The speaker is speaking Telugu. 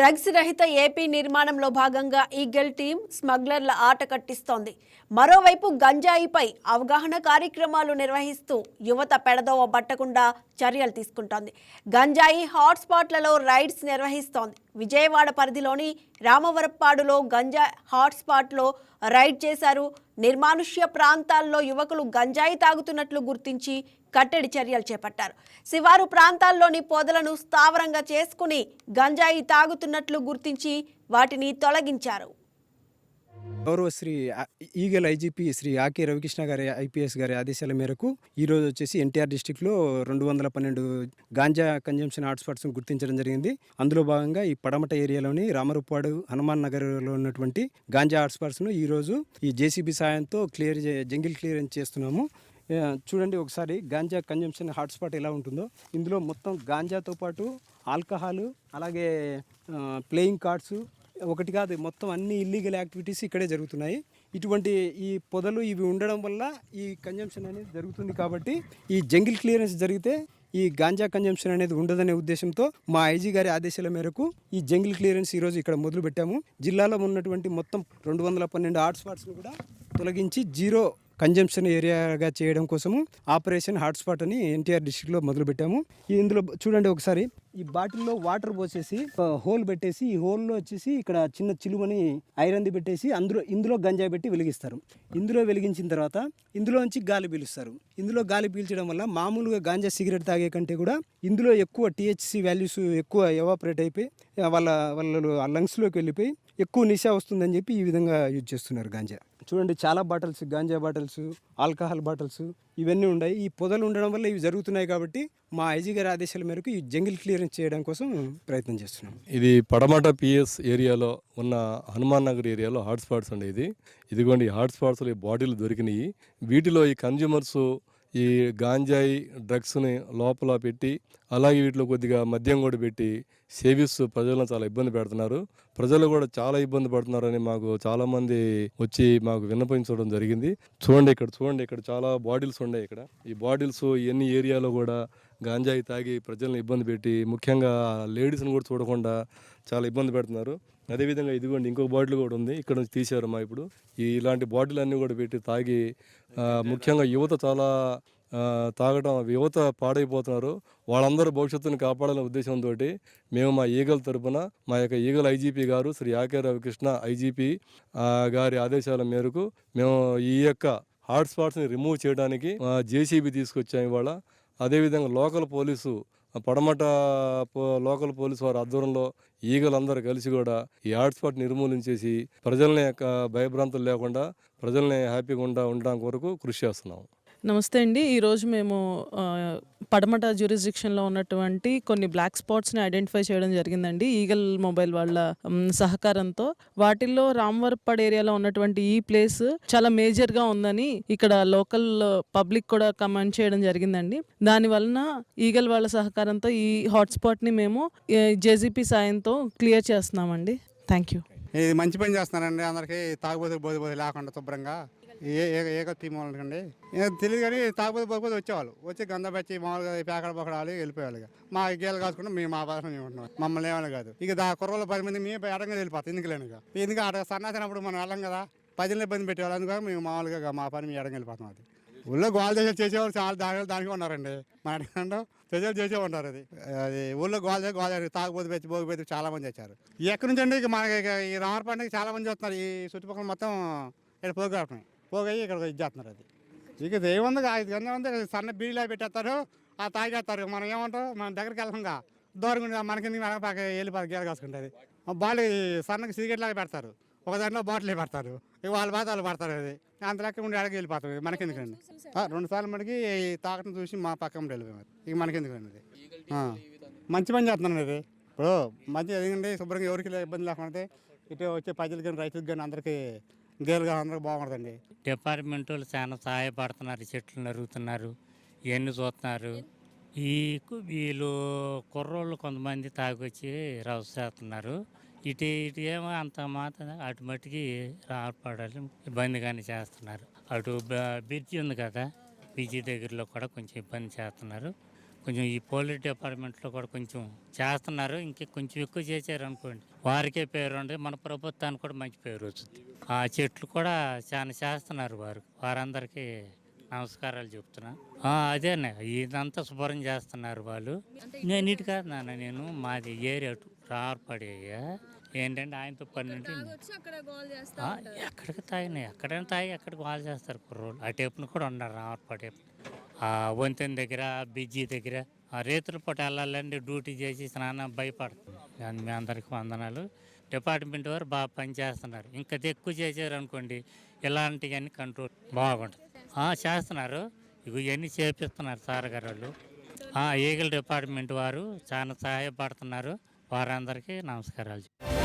డ్రగ్స్ రహిత ఏపీ నిర్మాణంలో భాగంగా ఈగల్ టీం స్మగ్లర్ల ఆట కట్టిస్తోంది. మరోవైపు గంజాయిపై అవగాహన కార్యక్రమాలు నిర్వహిస్తూ యువత పెడదోవ పట్టకుండా చర్యలు తీసుకుంటోంది. గంజాయి హాట్స్పాట్లలో రైడ్స్ నిర్వహిస్తోంది. విజయవాడ పరిధిలోని రామవరప్పాడులో గంజా హాట్స్పాట్లో రైడ్ చేశారు. నిర్మానుష్య ప్రాంతాల్లో యువకులు గంజాయి తాగుతున్నట్లు గుర్తించి కట్టడి చర్యలు చేపట్టారు. శివారు ప్రాంతాల్లోని పొదలను స్థావరంగా చేసుకుని గంజాయి తాగుతున్నట్లు గుర్తించి వాటిని తొలగించారు. గౌరవ శ్రీ ఆ- eagle IGP Shri A K Ravikrishna గారి ఐపీఎస్ గారి ఆదేశాల మేరకు ఈరోజు వచ్చేసి ఎన్టీఆర్ డిస్టిక్లో రెండు వందల పన్నెండు గాంజా కన్జంప్షన్ హాట్స్పాట్స్ను గుర్తించడం జరిగింది. అందులో భాగంగా ఈ పడమట ఏరియాలోని రామరుప్పాడు హనుమాన్ నగర్లో ఉన్నటువంటి గాంజా హాట్స్పాట్స్ను ఈరోజు ఈ జేసీబీ సాయంతో క్లియర్ జంగిల్ క్లియరెన్స్ చేస్తున్నాము. చూడండి ఒకసారి గాంజా కన్జంప్షన్ హాట్స్పాట్ ఎలా ఉంటుందో. ఇందులో మొత్తం గాంజాతో పాటు ఆల్కహాల్ అలాగే ప్లేయింగ్ కార్డ్స్ ఒకటి కాదు మొత్తం అన్ని ఇల్లీగల్ యాక్టివిటీస్ ఇక్కడే జరుగుతున్నాయి. ఇటువంటి ఈ పొదలు ఇవి ఉండడం వల్ల ఈ కన్జంప్షన్ అనేది జరుగుతుంది కాబట్టి ఈ జంగిల్ క్లియరెన్స్ జరిగితే ఈ గాంజా కన్జంప్షన్ అనేది ఉండదనే ఉద్దేశంతో మా ఐజీ గారి ఆదేశాల మేరకు ఈ జంగిల్ క్లియరెన్స్ ఈరోజు ఇక్కడ మొదలు పెట్టాము జిల్లాలో ఉన్నటువంటి మొత్తం రెండు వందల పన్నెండు హాట్స్పాట్స్ను కూడా తొలగించి జీరో కంజంప్షన్ ఏరియాగా చేయడం కోసము ఆపరేషన్ హాట్స్పాట్ అని ఎన్టీఆర్ డిస్టిక్లో మొదలుపెట్టాము. ఈ ఇందులో చూడండి ఒకసారి ఈ బాటిల్లో వాటర్ పోసేసి హోల్ పెట్టేసి ఈ హోల్లో వచ్చేసి ఇక్కడ చిన్న చిలువని ఐరన్ది పెట్టేసి అందులో ఇందులో గంజా పెట్టి వెలిగిస్తారు. ఇందులో వెలిగించిన తర్వాత ఇందులోంచి గాలి పీలుస్తారు. ఇందులో గాలి పీల్చడం వల్ల మామూలుగా గాంజా సిగరెట్ తాగే కంటే కూడా ఇందులో ఎక్కువ టీహెచ్సి వాల్యూస్ ఎక్కువ ఎవాపరేట్ అయిపోయి వాళ్ళ వాళ్ళ లంగ్స్లోకి వెళ్ళిపోయి ఎక్కువ నిశా వస్తుందని చెప్పి ఈ విధంగా యూజ్ చేస్తున్నారు గాంజా. చూడండి చాలా bottles ganja bottles alcohol bottles ఇవన్నీ ఉన్నాయి. ఈ పొదలు ఉండడం వల్ల ఇవి జరుగుతున్నాయి కాబట్టి మా ఐజీ గారి ఆదేశాల మేరకు ఈ జంగిల్ క్లియరెన్స్ చేయడం కోసం ప్రయత్నం చేస్తున్నాం. ఇది పడమట పిఎస్ ఏరియాలో ఉన్న హనుమాన్ నగర్ ఏరియాలో హాట్స్పాట్స్ ఉండేది ఇదిగోండి ఈ హాట్స్పాట్స్లో ఈ బాటిల్ దొరికినాయి. వీటిలో ఈ కన్జ్యూమర్స్ ఈ గాంజాయి డ్రగ్స్ని లోపల పెట్టి అలాగే వీటిలో కొద్దిగా మద్యం కూడా పెట్టి సేవిస్తూ ప్రజలను చాలా ఇబ్బంది పెడుతున్నారు. ప్రజలు కూడా చాలా ఇబ్బంది పడుతున్నారని మాకు చాలామంది వచ్చి మాకు విన్నపించడం జరిగింది. చూడండి ఇక్కడ చూడండి ఇక్కడ చాలా బాటిల్స్ ఉన్నాయి ఇక్కడ. ఈ బాటిల్స్ ఎన్ని ఏరియాలో కూడా గాంజాయి తాగి ప్రజలను ఇబ్బంది పెట్టి ముఖ్యంగా లేడీస్ని కూడా చూడకుండా చాలా ఇబ్బంది పెడుతున్నారు. అదేవిధంగా ఇదిగోండి ఇంకొక బాటిల్ కూడా ఉంది. ఇక్కడ నుంచి తీశారు మా ఇప్పుడు. ఈ ఇలాంటి బాటిల్ అన్నీ కూడా పెట్టి తాగి ముఖ్యంగా యువత చాలా తాగడం యువత పాడైపోతున్నారు. వాళ్ళందరూ భవిష్యత్తును కాపాడాలనే ఉద్దేశంతో మేము మా ఈగల తరపున మా యొక్క ఈగల ఐజీపీ గారు శ్రీ ఆకే రవికృష్ణ ఐజీపీ గారి ఆదేశాల మేరకు మేము ఈ యొక్క హాట్స్పాట్స్ని రిమూవ్ చేయడానికి జేసీబీ తీసుకొచ్చాము ఇవాళ. అదేవిధంగా లోకల్ పోలీసు పడమట పో- లోకల్ పోలీసు వారి ఆధ్వర్యంలో ఈగలందరూ కలిసి కూడా ఈ హాట్స్పాట్ నిర్మూలించేసి ప్రజలని యొక్క భయభ్రాంతులు లేకుండా ప్రజల్ని హ్యాపీగా ఉండా ఉండడానికి వరకు కృషి చేస్తున్నాం. నమస్తే అండి. ఈరోజు మేము పడమట జ్యూరిస్డిక్షన్లో ఉన్నటువంటి కొన్ని బ్లాక్ స్పాట్స్ని ఐడెంటిఫై చేయడం జరిగిందండి. ఈగల్ మొబైల్ వాళ్ళ సహకారంతో. వాటిల్లో రామవరప్పాడ్ ఏరియాలో ఉన్నటువంటి ఈ ప్లేస్ చాలా మేజర్గా ఉందని ఇక్కడ లోకల్ పబ్లిక్ కూడా కమెంట్ చేయడం జరిగిందండి. దాని వలన ఈగల్ వాళ్ళ సహకారంతో ఈ హాట్స్పాట్ని మేము జేజీపీ సాయంతో క్లియర్ చేస్తున్నామండి. థ్యాంక్ యూ ఇది మంచి పని చేస్తున్నారండి అందరికి. తాగుబోతు బోధి బోధి లేకుండా శుభ్రంగా. ఏ ఏ ఏక టీం వాళ్ళకండి ఏం తెలియదు కానీ తాగుబోతు పోకపోతే వచ్చేవాళ్ళు. వచ్చి గంధ పెట్టి మామూలుగా పేకడ పకడాలి వెళ్ళిపోవాలి మా గేలు కాసుకుంటే మేము మా భాష మేము ఉంటున్నాం మమ్మల్ని ఏమని కాదు. ఇక దా కుర్రలు పది మంది మేము ఎడంగా వెళ్ళిపోతాం. ఎందుకు లేను ఇక? ఎందుకు అక్కడ సన్నాసినప్పుడు మనం వెళ్ళం కదా? ప్రజలను ఇబ్బంది పెట్టేవాళ్ళు. అందుకని మేము మామూలుగా మా పని మేము ఎడంగా వెళ్ళిపోతాం అది. ఊళ్ళో గోల్ చేసే చేసేవాళ్ళు చాలా దాని దానికి ఉన్నారండి. మా అడగండి ప్రజలు చేసే ఉంటారు అది. అది ఊళ్ళో గోల్ దగ్గర గోల్ తాగుబోతు పెట్టి భోగిపోతే చాలా మంది వచ్చారు. ఎక్కడి నుంచి అండి? ఇక మనకి ఈ రామర్ పండుగ చాలా మంది వస్తున్నారు. ఈ చుట్టుపక్కల మొత్తం ఇక్కడ పోగొట్టడం పోగయ్యి ఇక్కడ ఇది చేస్తున్నారు అది. ఇక ఏముంది? ఐదు గంటల ఉంది. సన్న బీడీలా పెట్టేస్తారు. ఆ తాగేస్తారు. మనం ఏమంటాం? మన దగ్గరికి వెళ్ళంగా దూరంగా మనకి పక్క వెళ్ళిపోతారు గేలు కాసుకుంటుంది? బాల్ సన్నకి సిగరెట్ లాగా పెడతారు. ఒక దాంట్లో బాటిల్ పెడతారు. ఇక వాళ్ళ బాధ వాళ్ళు పడతారు అది. అంత లెక్క ఉండి అడగ వెళ్ళిపోతారు మనకి ఎందుకండి రెండు సార్లు మనకి తాకటం చూసి మా పక్కన వెళ్ళిపోయారు ఇక మనకి ఎందుకండి అది? మంచి పని చేస్తున్నాను ఇది ఇప్పుడు మంచి ఎందుకంటే శుభ్రంగా ఎవరికి ఇబ్బంది లేకుండా ఇటు వచ్చే ప్రజలకు కానీ రైతులకు కానీ అందరికీ గేలుగా అందరికి బాగుంటుందండి డిపార్ట్మెంట్ వాళ్ళు చాలా సహాయపడుతున్నారు చెట్లు నరుగుతున్నారు ఇవన్నీ చూస్తున్నారు. ఈ వీళ్ళు కుర్రోళ్ళు కొంతమంది తాగొచ్చి రవ్వ చేస్తున్నారు. ఇటు ఇటు ఏమో అంత మాత్రం అటు మట్టికి రాపడాలి ఇబ్బందిగానే చేస్తున్నారు. అటు బ- బ్రిడ్జి ఉంది కదా బ్రిడ్జి దగ్గరలో కూడా కొంచెం ఇబ్బంది చేస్తున్నారు. కొంచెం ఈ పోలీస్ డిపార్ట్మెంట్లో కూడా కొంచెం చేస్తున్నారు. ఇంక కొంచెం ఎక్కువ చేశారు అనుకోండి. వారికే పేరు ఉంది మన ప్రభుత్వానికి కూడా మంచి పేరు వచ్చింది ఆ చెట్లు కూడా చాలా చేస్తున్నారు వారు. వారందరికీ నమస్కారాలు చెప్తున్నా. అదేనే. ఇదంతా శుభ్రం చేస్తున్నారు వాళ్ళు. నేను ఇటు కాదు నాన్న నేను మాది ఏరియా రార్పడి అయ్యా ఏంటంటే ఆయనతో పన్నెండు ఆ, ఎక్కడికి తాగినాయి ఎక్కడైనా తాగి ఎక్కడికి వాళ్ళు చేస్తారు. కుర్రోళ్ళు. ఆ టేపును కూడా ఉన్నారు రావర్పడి ఆ వంతెన దగ్గర బిజ్జీ దగ్గర ఆ రేతుల పూట వెళ్ళాలంటే డ్యూటీ చేసి స్నానం భయపడుతుంది. మీ అందరికీ వందనాలు. డిపార్ట్మెంట్ వారు బాగా పనిచేస్తున్నారు ఇంకా ఎక్కువ చేశారు అనుకోండి ఇలాంటివన్నీ కంట్రోల్ బాగుంటుంది. ఆ, చేస్తున్నారు. ఇవి ఇవన్నీ చేపిస్తున్నారు సార్ గారు వాళ్ళు. ఆ, ఈగల్ డిపార్ట్మెంట్ వారు చాలా సహాయపడుతున్నారు. వారందరికీ నమస్కారాలు.